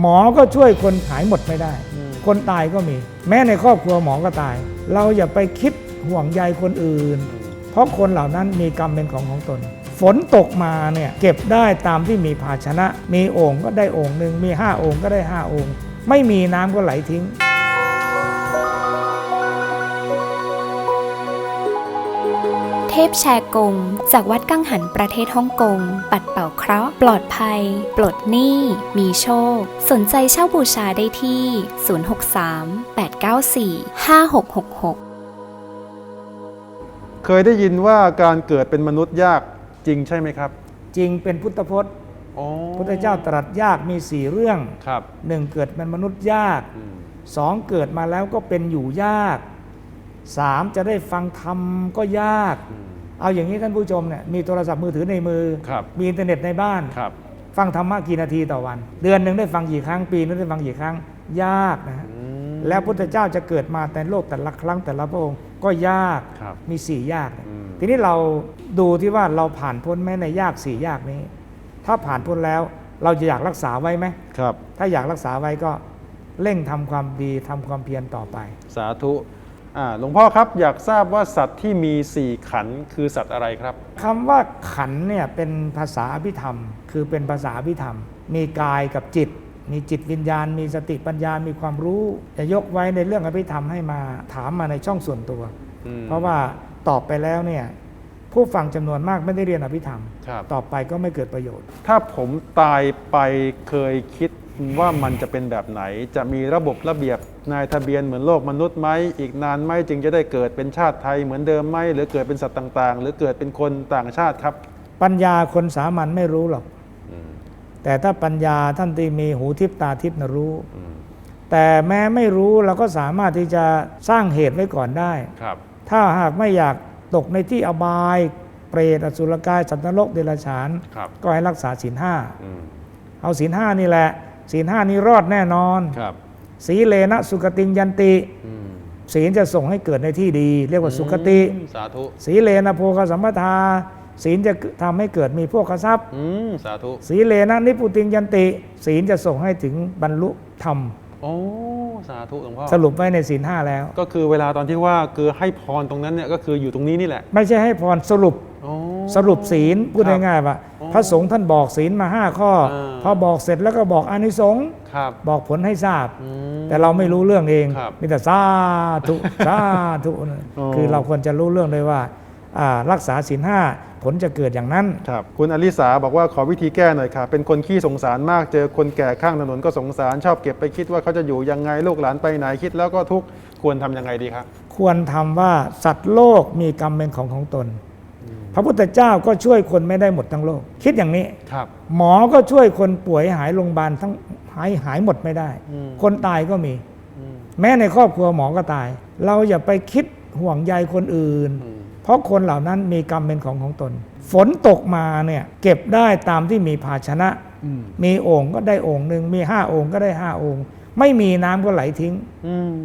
หมอก็ช่วยคนหายหมดไม่ได้ คนตายก็มี แม้ในครอบครัวหมอก็ตาย เราอย่าไปคิดห่วงใยคนอื่น เพราะคนเหล่านั้นมีกรรมเป็นของของตน ฝนตกมาเนี่ยเก็บได้ตามที่มีภาชนะ มีโอ่งก็ได้โอ่งหนึ่งมีห้าโอ่งก็ได้ห้าโอ่งไม่มีน้ำก็ไหลทิ้ง เทพแชร์กง จากวัดกังหันประเทศฮ่องกง ปัดเป่าเคราะห์ ปลอดภัย ปลดหนี้ มีโชค สนใจเช่าบูชาได้ที่ 063 894 5666 เคยได้ยินว่าการเกิดเป็นมนุษย์ยากจริงใช่ไหมครับ จริงเป็นพุทธพจน์อ๋อพุทธเจ้าตรัสยากมีสี่เรื่องครับหนึ่งเกิดเป็นมนุษย์ยากอืมสองเกิดมาแล้วก็เป็นอยู่ยาก สามจะได้ฟังธรรมก็ยากอืมเอาอย่างนี้ท่านผู้ชมเนี่ยมีโทรศัพท์มือถือในมือครับมีอินเทอร์เน็ตในบ้านครับฟังธรรมะกี่นาทีต่อวัน เดือนหนึ่งได้ฟังกี่ครั้งปีนึงได้ฟังกี่ครั้งยากนะฮะอืมแล้วพุทธเจ้าจะเกิดมาแต่โลกแต่ละครั้งแต่ละพระองค์ก็ยากครับมีสี่ยากเนี่ยอืมทีนี้เราดูที่ว่าเราผ่านพ้นไหมในยากสี่ยากนี้ ถ้าผ่านพ้นแล้วเราจะอยากรักษาไว้ไหมครับ ถ้าอยากรักษาไว้ก็เร่งทำความดีทำความเพียรต่อไป สาธุอ่า หลวงพ่อครับอยากทราบว่าสัตว์ที่มีสี่ขันธ์คือสัตว์อะไรครับคำว่าขันธ์เนี่ยเป็นภาษาอภิธรรม คือเป็นภาษาอภิธรรม มีกายกับจิต มีจิตวิญญาณ มีสติปัญญา มีความรู้จะยกไว้ในเรื่องอภิธรรมให้มาถามมาในช่องส่วนตัวอืมเพราะว่าตอบไปแล้วเนี่ยผู้ฟังจำนวนมากไม่ได้เรียนอภิธรรมครับตอบไปก็ไม่เกิดประโยชน์ ถ้าผมตายไปเคยคิด ว่ามันจะเป็นแบบไหน จะมีระบบระเบียบนายทะเบียนเหมือนโลกมนุษย์ไหมอีกนานไหมจึงจะได้เกิดเป็นชาติไทยเหมือนเดิมไหมหรือเกิดเป็นสัตว์ต่าง ๆ หรือเกิดเป็นคนต่างชาติครับ ปัญญาคนสามัญไม่รู้หรอกอืมแต่ถ้าปัญญาท่านที่มีหูทิพตาทิพนะรู้อืมแต่แม้ไม่รู้เราก็สามารถที่จะสร้างเหตุไว้ก่อนได้ครับ ถ้าหากไม่อยากตกในที่อบายเปรตอสุรกายสัตว์นรกเดรัจฉานครับก็ให้รักษาศีลห้าอืมเอาศีลห้านี่แหละ ศีลห้านี้รอดแน่นอนครับสีเลนะสุกติงยันติอืมศีลจะส่งให้เกิดในที่ดี เรียกว่าสุกติอืมสาธุสีเลนะโภคสัมปทา ศีลจะทำให้เกิดมีพวกทรัพย์อืมสาธุสีเลนะนิพพุติงยันติ ศีลจะส่งให้ถึงบรรลุธรรมโอ้สาธุหลวงพ่อสรุปไว้ในศีลห้าแล้ว ก็คือเวลาตอนที่ว่าคือให้พรตรงนั้นเนี่ยก็คืออยู่ตรงนี้นี่แหละ ไม่ใช่ให้พรสรุปโอ้ สรุปศีลพูดครับง่ายๆว่าอ๋อพระสงฆ์ท่านบอกศีลมาห้าข้ออ่าพอบอกเสร็จแล้วก็บอกอานิสงส์ครับบอกผลให้ทราบอืมแต่เราไม่รู้เรื่องเองครับมีแต่สาธุสาธุนะอ๋อคือเราควรจะรู้เรื่องเลยว่าอ่ารักษาศีลห้าผลจะเกิดอย่างนั้นครับคุณอลิสาบอกว่าขอวิธีแก้หน่อยค่ะ เป็นคนขี้สงสารมากเจอคนแก่ข้างถนนก็สงสาร ชอบเก็บไปคิดว่าเขาจะอยู่ยังไงลูกหลานไปไหนคิดแล้วก็ทุกข์ควรทำยังไงดีครับ ควรทำว่าสัตว์โลกมีกรรมเป็นของของตน พระพุทธเจ้าก็ช่วยคนไม่ได้หมดทั้งโลก คิดอย่างนี้ครับ หมอก็ช่วยคนป่วยหายโรงพยาบาลทั้งหายหายหมดไม่ได้ อืม คนตายก็มี อืมแม้ในครอบครัวหมอก็ตาย เราอย่าไปคิดห่วงใยคนอื่น อืมเพราะคนเหล่านั้นมีกรรมเป็นของของตน ฝนตกมาเนี่ยเก็บได้ตามที่มีภาชนะ อืมมีโอ่งก็ได้โอ่งหนึ่งมีห้าโอ่งก็ได้ห้าโอ่งไม่มีน้ำก็ไหลทิ้ง อืม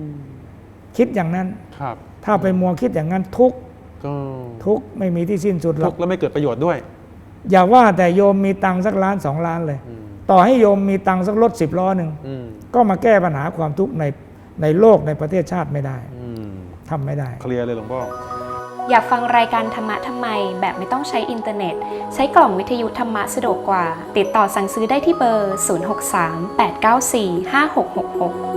คิดอย่างนั้น ครับ ถ้าไปมัวคิดอย่างนั้นทุกข์ก็ ทุกข์ไม่มีที่สิ้นสุดหรทุอกกข์แล้วไม่เกิดประโยชน์ด้วยอย่าว่าแต่โยมมีตังค์สักล้านสองล้านเลย อืมต่อให้โยมมีตังค์สักรถสิบล้อหนึ่งอืมก็มาแก้ปัญหาความทุกข์ในในโลกในประเทศชาติไม่ได้อืมทำไม่ได้ เคลียร์เลยหลวงพ่อ อยากฟังรายการธรรมะทำไม แบบไม่ต้องใช้อินเทอร์เน็ต ใช้กล่องวิทยุธรรมะสะดวกกว่า ติดต่อสั่งซื้อได้ที่เบอร์ 063 894 5666